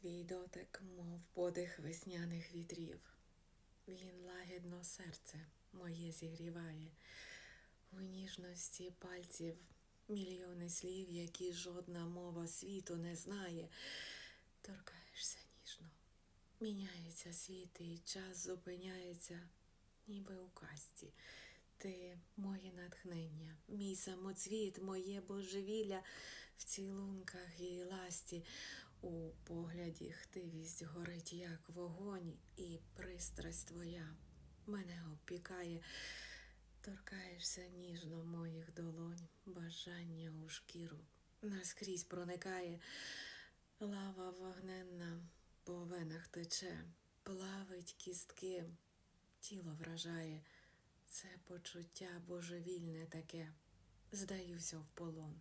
Твій дотик, мов подих весняних вітрів. Він лагідно серце моє зігріває, у ніжності пальців мільйони слів, які жодна мова світу не знає. Торкаєшся ніжно, міняється світ, і час зупиняється, ніби у казці. Ти моє натхнення, мій самоцвіт, моє божевілля в цілунках і ласті. У погляді хтивість горить, як вогонь, і пристрасть твоя мене обпікає. Торкаєшся ніжно моїх долонь, бажання у шкіру наскрізь проникає. Лава вогненна по венах тече, плавить кістки, тіло вражає. Це почуття божевільне таке. Здаюся в полон,